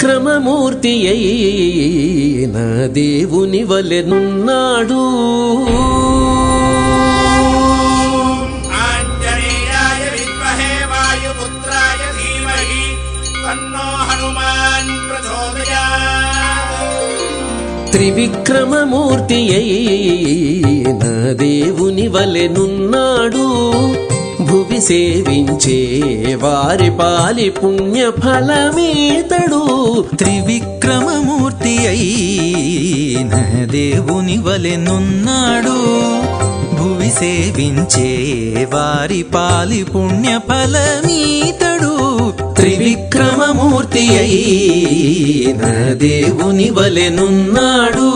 త్రివిక్రమమూర్తి అయిన దేవుని వలెనున్నాడు త్రివిక్రమమూర్తి అయిన దేవుని వలెనున్నాడు భువి సేవించే వారి పాలి పుణ్య ఫలమేతడు. త్రివిక్రమమూర్తి అయిన దేవుని వలెనున్నాడు భువి సేవించే వారి పాలి పుణ్య ఫలమీతడు. త్రివిక్రమమూర్తి అయిన దేవుని వలెనున్నాడు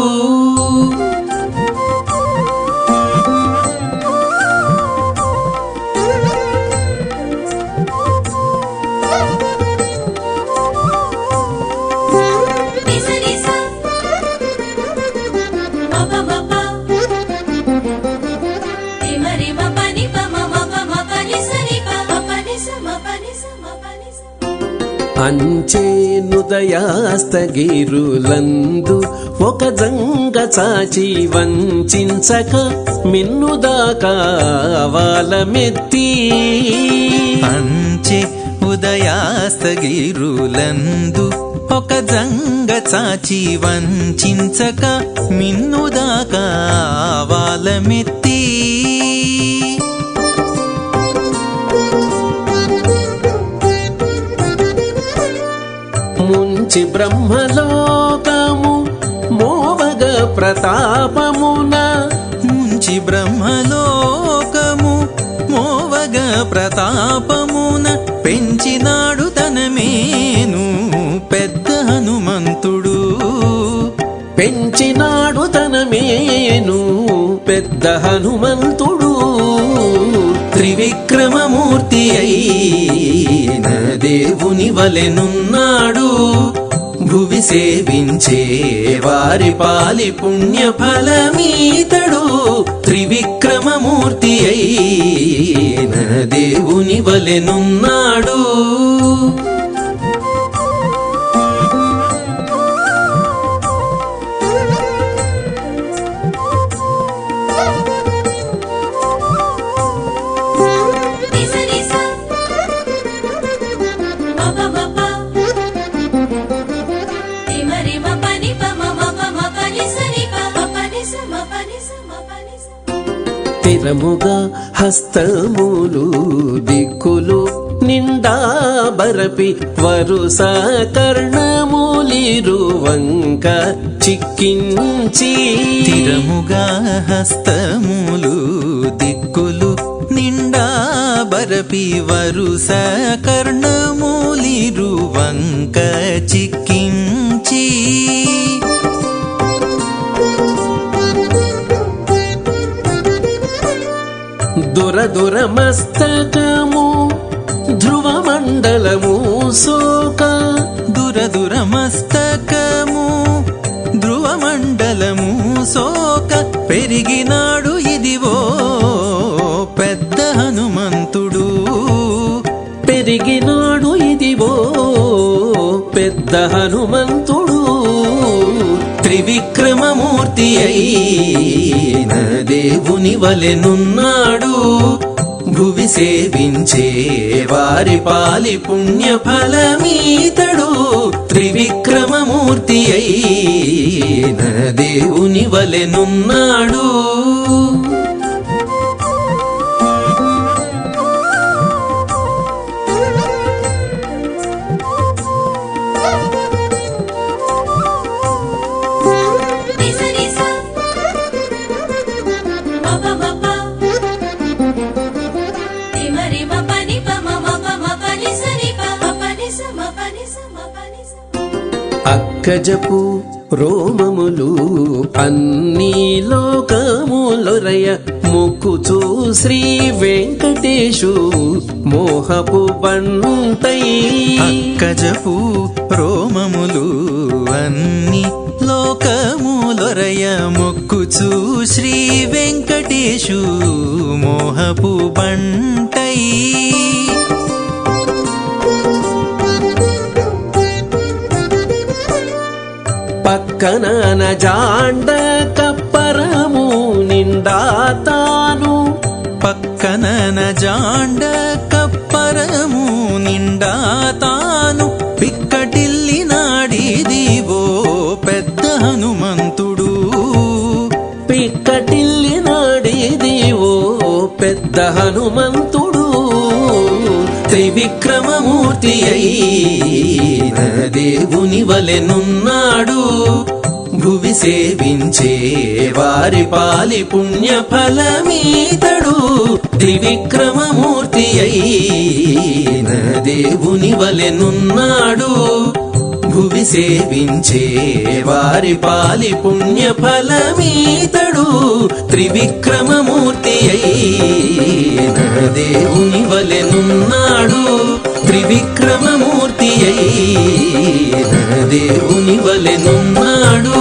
అంచేనుదయాస్తగిరులందు ఒక జంగ చాచి వంచక మిన్నుదాకా వాలమెత్తి. అంచె ఉదయాస్తగిరులందు ఒక జంగ చాచి వంచక మిన్నుదాకా వాలమెత్తి. ముంచి బ్రహ్మలోకము మోవగ ప్రతాపమున. ముంచి బ్రహ్మలోకము మోవగ ప్రతాపమున. పెంచినాడు తన మేను పెద్ద హనుమంతుడు. పెంచినాడు తన మేను పెద్ద హనుమంతుడు. త్రివిక్రమమూర్తి అయిన దేవుని వలెనున్నాడు ప్రభువి సేవించే వారి పాలి పుణ్య ఫలమీతడు త్రివిక్రమమూర్తి అయిన దేవుని వలెనున్నాడు స్థిరముగా హస్తములు దిక్కులు నిండా బరపి వరుస కర్ణములిరువంక చిక్కించి తిరముగా హస్తములు దిక్కులు నిండా బరపి వరుస కర్ణములిరువంక చిక్కించి దురదురమస్తకము ధ్రువమండలము ధ్రువ మండలము సోక దురదుర ధ్రువమండలము సోక పెరిగినాడు ఇదివో పెద్ద హనుమంతుడు. పెరిగినాడు ఇదివో పెద్ద హనుమంతుడు. త్రివిక్రమమూర్తి అయిన దేవుని వలెనున్నాడు భువి సేవించే వారి పాలి పుణ్య ఫలమీతడు త్రివిక్రమమూర్తి అయిన దేవుని వలెనున్నాడు అక్కజపు రోమములు అన్ని లోకములొరయ మొక్కుచూ శ్రీ వెంకటేశు మోహపు బంటై అక్కజపు రోమములు అన్ని లోకములొరయ మొక్కుచు శ్రీ వెంకటేశు మోహపు బంటై పక్కన నజాండ కప్పరము నిండా తాను. పక్కన నజాండ కప్పరము నిండా తాను. పిక్కటిల్లి నాడిదివో పెద్ద హనుమంతుడు. పిక్కటిల్లి నాడేది ఓ పెద్ద హనుమంతుడు. త్రివిక్రమమూర్తి అయి దేవుని వలెనున్నాడు సేవించే వారి పాలి పుణ్య ఫలమీతడు త్రివిక్రమమూర్తి అయిన దేవుని వలెనున్నాడు భువి సేవించే వారి పాలి పుణ్య ఫలమీతడు త్రివిక్రమమూర్తి అయిన దేవుని వలెనున్నాడు త్రివిక్రమమూర్తి అయిన దేవుని వలెనున్నాడు